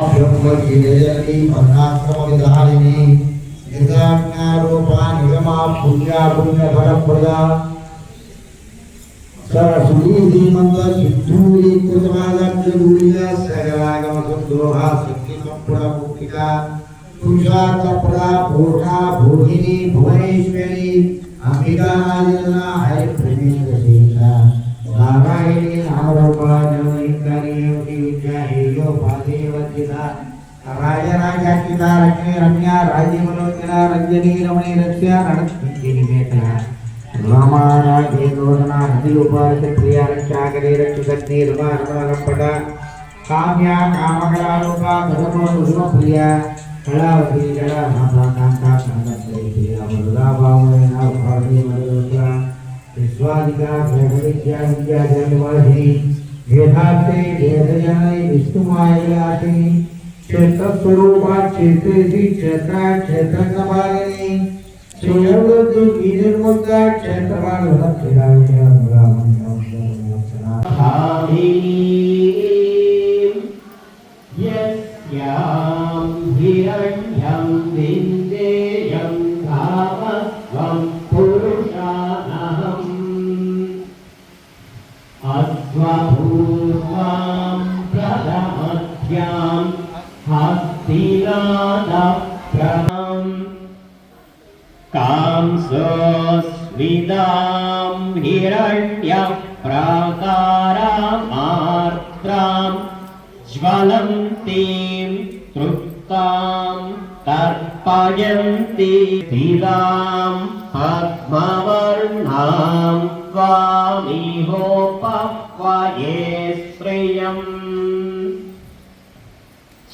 ब्रह्मज्ञेयनी वर्णाश्रमविधारिणी निर्गाज्ञारूपा Nigma पुण्या पुण्यफलप्रदा सरस्वती श्रीमन्तसिद्धूरीकृतमादाब्जदूरिया सकलागमसन्दोहा शक्तिसम्पूर्णमुक्तिका पुरुषार्थप्रदा पूर्णा भूषिणी भुवनेश्वरी अम्बिकाजनना हरिप्रमेकशेषा नारायणी नामरूपा नवनिन्द्रणीयवती विद्या దేవగిన రాజరాజాకిన రమ్య రమ్య రాజీవలోకిన రంజని రమణి రక్ష్య రణి మేకల రామారాజేంద్రోహణ హరిరూపాల ప్రియ రక్షాకరి రక్షకర్ణి రుణారణపట కామ్య కామకళారూప గతమో రుణ ప్రియ. కళావతి కళాభాకాంతాభావైన విశ్వాధిక విద్యా విద్యాధి यथार्थे वेदयाय विष्णुमाययाति क्षेत्रस्वरूपात् क्षेत्रेऽसि क्षेत्रात् क्षेत्रकमालिनी श्रेयोगतु ईदुर्मुद्रा क्षेत्रमालवनप्रियाविषयं राम कांसस्मितां हिरण्यप्राकारामार्द्राम् ज्वलन्तीं तृप्तां तर्पयन्ति स्थिरां पद्मवर्णां त्वामिहोपक्वये श्रियम्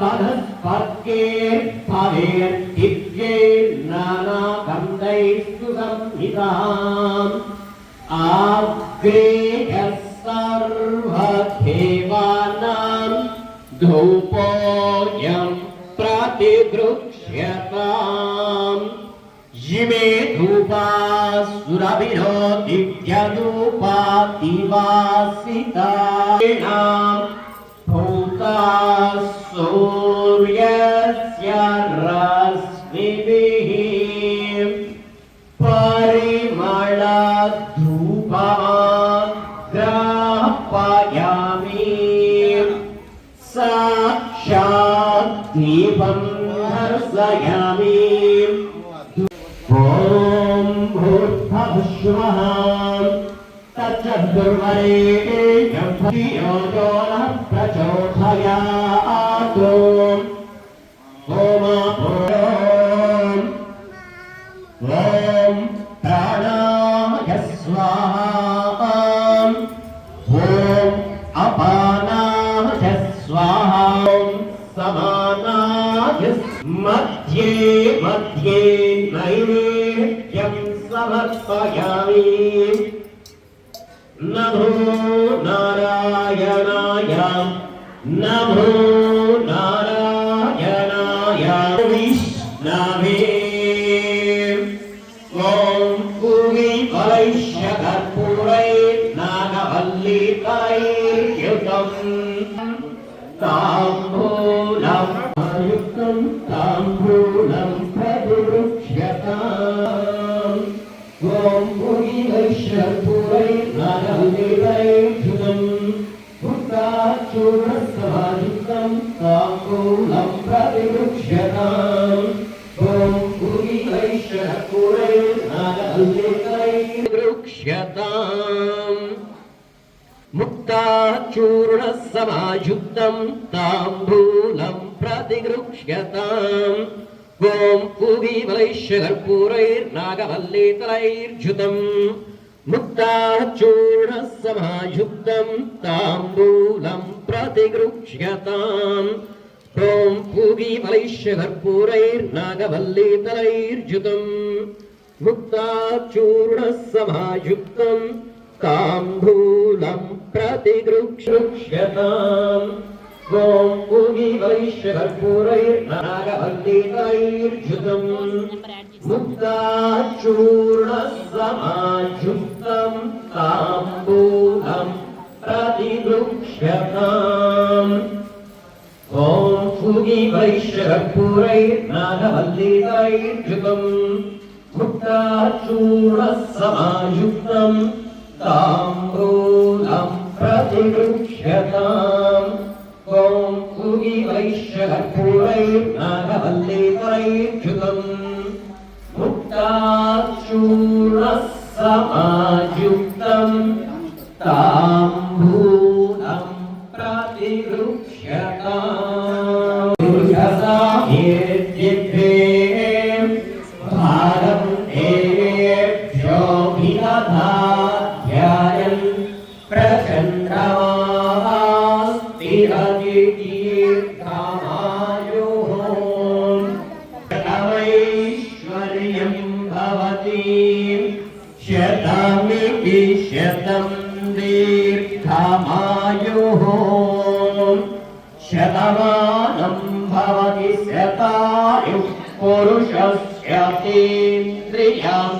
तदस्पर्गेर्भवेर्दिव्ये नानागन्धैस्तु संहिताम् आग्रेयः सर्वदेवानां धूपोऽयं प्रतिगृह्यताम् इमे धूपा सुरभिरो दिव्यधूपा दिवासितानाम् भूता सूर्यस्य रश्मिभिः परिमळधूपमाग्रापयामि साक्षात् दीपं दर्शयामि ॐ भूर्भुवः तच्चर्वरेण्यं धियो नः प्रचोदयात् సమర్పయామి నమో నారాయణాయ నమో నారాయణాయ విష్ణవే ఓం భూమి भुक्ताचूर्णसभायुक्तं ताम्बूलं प्रतिवृक्ष्यताम् ॐ भुवि वैश्यपूरै नागवल्लीतैर्वृक्ष्यताम् मुक्ताचूर्णसमायुक्तं ताम्बूलं प्रतिगृह्यताम् ॐ पूगी वैश्यकर्पूरैर्नागवल्लीतलैर्जुतम् मुक्ताचूर्णसमायुक्तं ताम्बूलं प्रतिगृह्यताम् ॐ पूगीफलैश्च कर्पूरैर्नागवल्लीतलैर्जुतम् मुक्ताचूर्णः समायुक्तम् ताम्बूलम् प्रतिगृक्ष्यताम् ॐ पूगीफलैश्च कर्पूरैर्नागवल्लीतलैर्जुतम् मुक्ताचूर्णः समायुक्तम् ताम्बूलम् प्रतिगृक्ष्यताम् ॐ फूगी वैश्यकर्पूरैर्नागवल्लीतैर्युतम् मुक्ताचूर्णः समायुक्तम् ताम्बूलम् प्रतिगृह्यताम् ॐ फूगी वैश्यकर्पूरैर्नागवल्लीतैर्युतम् मुक्ताचूर्णः समायुक्तम् ताम्बूलम् शतमानम् भवति शतायुः पुरुषस्य तेन्द्रियम्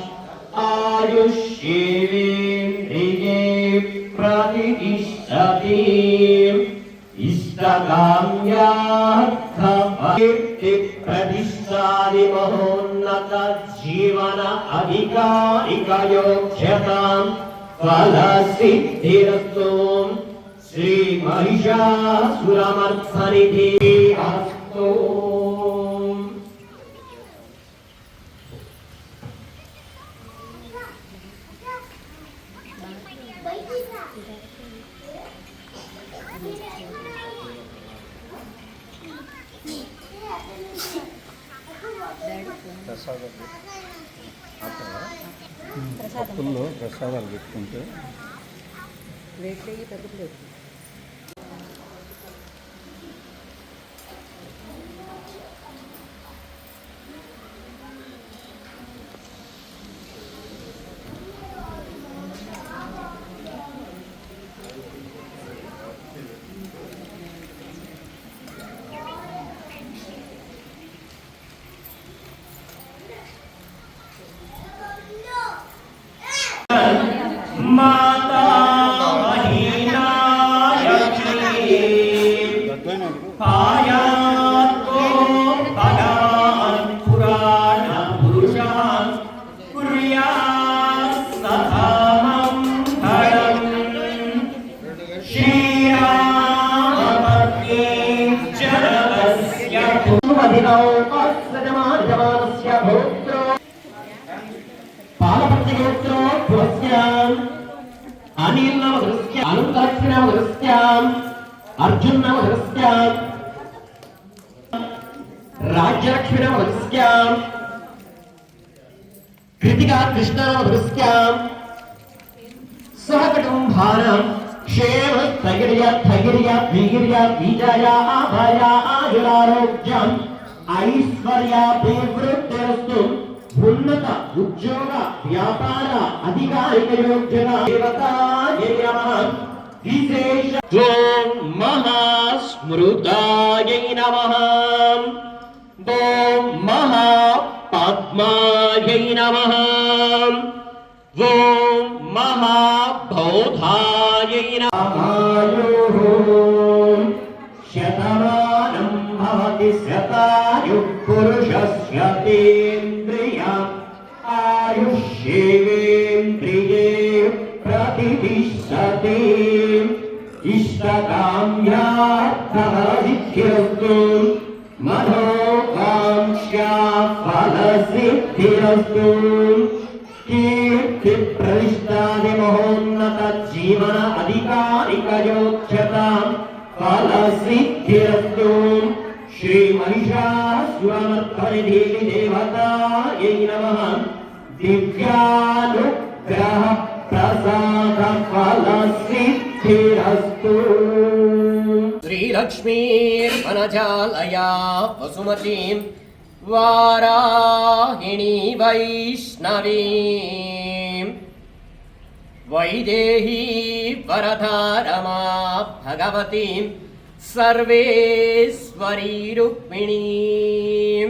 आयुष्येवेन्द्रिये प्रतिष्ठति इष्टकाम्यार्थप्रतिष्ठादिमहोन्नत जीवन अधिकारिकयोग्यताम् फलसिद्धिरस्तु శ్రీ మహిషాసురమర్థనిధి అస్తో ప్రసాదాలు ప్రసాదాలు పెట్టుకుంటే వెయిట్ పెరిగిపోతుంది अधिनौपत्सजमानस्य भोक्त्रो పాలపత్రిగోత్రో పురస్యాం అనిల్ నవ దృశ్య అనంతలక్ష్మి నవ దృశ్యాం అర్జున్ నవ దృశ్యాం రాజ్యలక్ష్మి నవ దృశ్యాం కృతికా కృష్ణ నవ దృశ్యాం సహకుటుంబానం క్షేమ స్థైర్య స్థైర్య వీర్య విజయ అభయ ఆయురారోగ్యం ఐశ్వర్యాభివృద్ధిరస్తు ఉన్నత ఉద్యోగ వ్యాపార అధికారిక యోగ్యత నమః విశేష ఓం మహాస్మృతాయ నమః. ఓం మహాపద్మాయ నమః. ఓం మహాబోధాయ నమాయుః పురుషస్య ఆయుష్యేంద్రియే ప్రతిష్టతి ఇష్టకామ్యార్థమసిద్ధిరస్తు మనోకాంక్షా ఫలసిద్ధిరస్తు కీర్తి ప్రతిష్టాది మహోన్నత జీవన అధికారిక యోగ్యత. ఫలసిద్ధిరస్తు. శ్రీ మహిషాసురమర్ధని దేవి దేవతాయై నమః దివ్యానుగ్రహ ప్రసాద ఫలసిద్ధిరస్తు శ్రీ श्रीलक्ष्मीर्मनजालया वसुमतीं वाराहिणी वैष्णवीं वैदेही वरधारमा भगवतीं सर्वेश्वरी रुक्मिणीं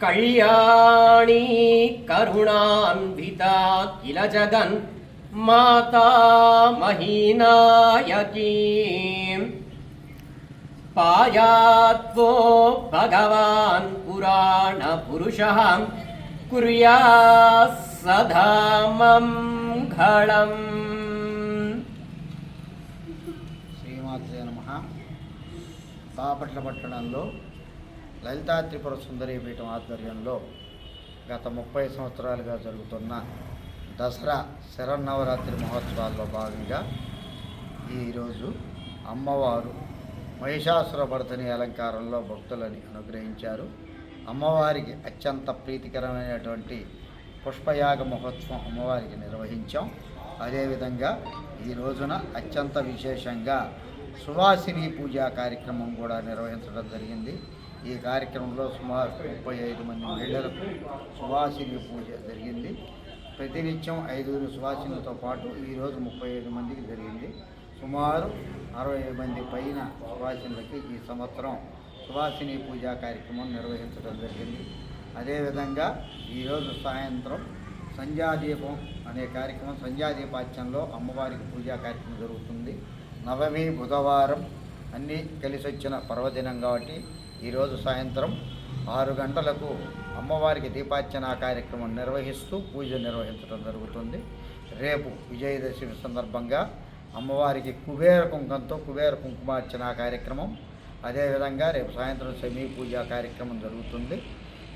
कल्याणी करुणान्विता किल जगन् माता महीनायकीम् पायात्वो भगवान् पुराणपुरुषः कुर्या सदा मङ्गलम् శ్రీమాత్రే నమ. బాపట్ల పట్టణంలో లలితా త్రిపుర సుందరీ పీఠం ఆధ్వర్యంలో గత ముప్పై సంవత్సరాలుగా జరుగుతున్న దసరా శరన్నవరాత్రి మహోత్సవాల్లో భాగంగా ఈరోజు అమ్మవారు మహిషాసుర భర్తని అలంకారంలో భక్తులని అనుగ్రహించారు. అమ్మవారికి అత్యంత ప్రీతికరమైనటువంటి పుష్పయాగ మహోత్సవం అమ్మవారికి నిర్వహించాం. అదేవిధంగా ఈ రోజున అత్యంత విశేషంగా సువాసిని పూజా కార్యక్రమం కూడా నిర్వహించడం జరిగింది. ఈ కార్యక్రమంలో సుమారు ముప్పై ఐదు మంది మహిళలకు సువాసిని పూజ జరిగింది. ప్రతినిత్యం ఐదుగురు సువాసినితో పాటు ఈరోజు ముప్పై ఐదు మందికి జరిగింది. సుమారు అరవై మంది పైన సువాసినులకి ఈ సంవత్సరం సువాసిని పూజా కార్యక్రమం నిర్వహించడం జరిగింది. అదేవిధంగా ఈరోజు సాయంత్రం సంధ్యాదీపం అనే కార్యక్రమం సంధ్యాదీపాచ్యంలో అమ్మవారికి పూజా కార్యక్రమం జరుగుతుంది. నవమి బుధవారం అన్నీ కలిసి వచ్చిన పర్వదినం కాబట్టి ఈరోజు సాయంత్రం ఆరు గంటలకు అమ్మవారికి దీపార్చన కార్యక్రమం నిర్వహిస్తూ పూజ నిర్వహించడం జరుగుతుంది. రేపు విజయదశమి సందర్భంగా అమ్మవారికి కుబేర కుంకంతో కుబేర కుంకుమార్చన కార్యక్రమం. అదేవిధంగా రేపు సాయంత్రం శమీ పూజ కార్యక్రమం జరుగుతుంది.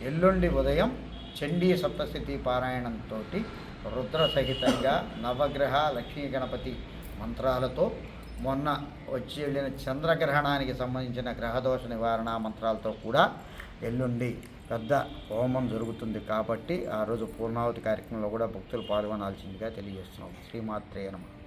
ఎల్లుండి ఉదయం చండీ సప్తస్థితి పారాయణంతో రుద్ర సహితంగా నవగ్రహ లక్ష్మీ గణపతి మంత్రాలతో మొన్న వచ్చి వెళ్ళిన చంద్రగ్రహణానికి సంబంధించిన గ్రహదోష నివారణ మంత్రాలతో కూడా ఎల్లుండి పెద్ద హోమం జరుగుతుంది కాబట్టి ఆ రోజు పూర్ణావతి కార్యక్రమంలో కూడా భక్తులు పాల్గొనాల్సిందిగా తెలియజేస్తున్నాం. శ్రీమాత్రేయ నమః.